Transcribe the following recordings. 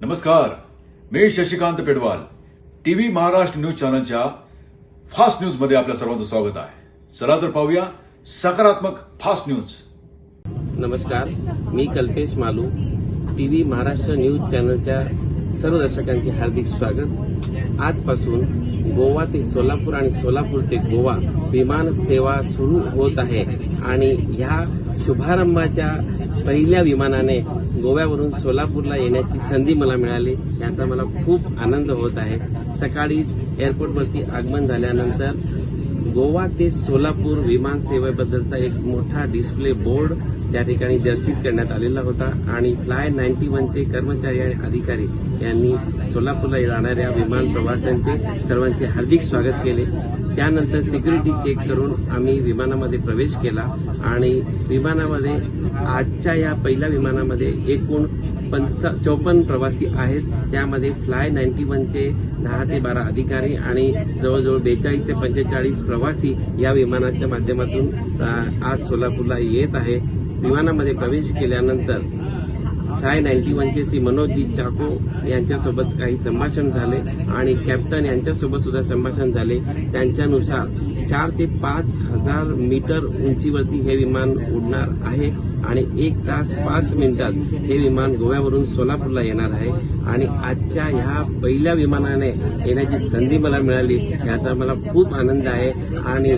नमस्कार मी Shashikant Pedwal. TV Maharashtra news चॅनलच्या फास्ट न्यूजमध्ये आपल्या सर्वांचं स्वागत आहे. चला तर पाहूया सकारात्मक फास्ट न्यूज. नमस्कार मी Kalpesh Malu. T V Maharashtra news चॅनलच्या सर्व दर्शकांचे हार्दिक स्वागत. आजपासून गोवा ते सोलापूर आणि सोलापूर ते गोवा विमान सेवा सुरू होत आहे. आणि ह्या शुभारंभाच्या पहिल्या विमानाने गोव्यावरून सोलापूरला येण्याची संधी मला मिळाली. याचा मला खूप आनंद होत आहे. सकाळीच एअरपोर्टवरती आगमन झाल्यानंतर गोवा ते सोलापूर विमान सेवेबद्दलचा एक मोठा डिस्प्ले बोर्ड त्या ठिकाणी दर्शित करण्यात आलेला होता आणि फ्लाय नाईन्टी वनचे कर्मचारी आणि अधिकारी यांनी सोलापूरला जाणाऱ्या विमान प्रवाशांचे सर्वांचे हार्दिक स्वागत केले. त्यानंतर सिक्युरिटी चेक करून आम्ही विमानामध्ये प्रवेश केला आणि विमानामध्ये आजच्या या पहिल्या विमानामध्ये एकूण पंच चौपन्न प्रवासी आहेत. त्यामध्ये फ्लाय नाईन्टी वनचे दहा ते बारा अधिकारी आणि जवळजवळ बेचाळीस ते पंचेचाळीस प्रवासी या विमानाच्या माध्यमातून आज सोलापूरला येत आहे. विमानामध्ये प्रवेश केल्यानंतर फ्लाय नाईन्टी वनचे सी मनोजी चाको यांच्यासोबत काही संभाषण झाले आणि कॅप्टन यांच्यासोबत सुद्धा संभाषण झाले. त्यांच्यानुसार चार ते पाच हजार मीटर उंचीवरती हे विमान उडणार आहे आणि एक तास पाच मिनिटात हे विमान गोव्यावरून सोलापूरला येणार आहे. आणि आजच्या ह्या पहिल्या विमानाने येण्याची संधी मला मिळाली याचा मला खूप आनंद आहे. आणि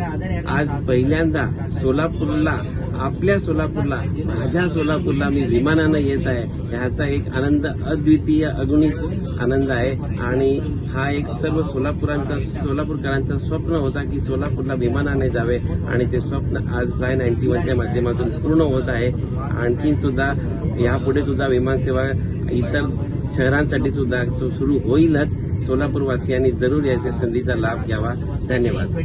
आज पहिल्यांदा सोलापूरला आपल्या सोलापूरला माझ्या सोलापूरला मी विमानानं येत आहे. ह्याचा एक आनंद अद्वितीय अगुणित आनंद आहे. आणि हा एक सर्व सोलापुरांचा सोलापूरकरांचा स्वप्न होता की सोलापूरला विमानाने जावे. आणि ते स्वप्न आज फ्लाय नाईन्टी वनच्या माध्यमातून पूर्ण होत आहे. आणखीन सुद्धा यापुढे सुद्धा विमानसेवा इतर शहरांसाठी सुद्धा सुरू होईलच. सोलापूरवासियांनी जरूर याच्या संधीचा लाभ घ्यावा. धन्यवाद.